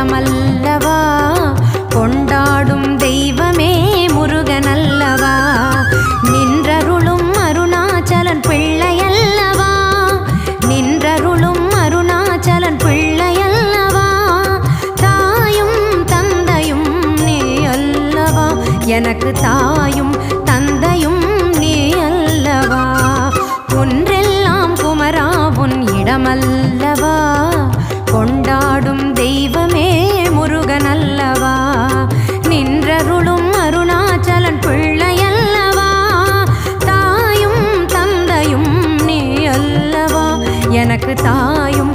வளமல்லவா கொண்டாடும் தெய்வமே முருகனல்லவா? நின்றருளும் அருணாச்சலன் பிள்ளையல்லவா? நின்றருளும் அருணாச்சலன் பிள்ளையல்லவா? தாயும் தந்தையும் நீ அல்லவா? எனக்கு தாயும் எனக்கு தாயும்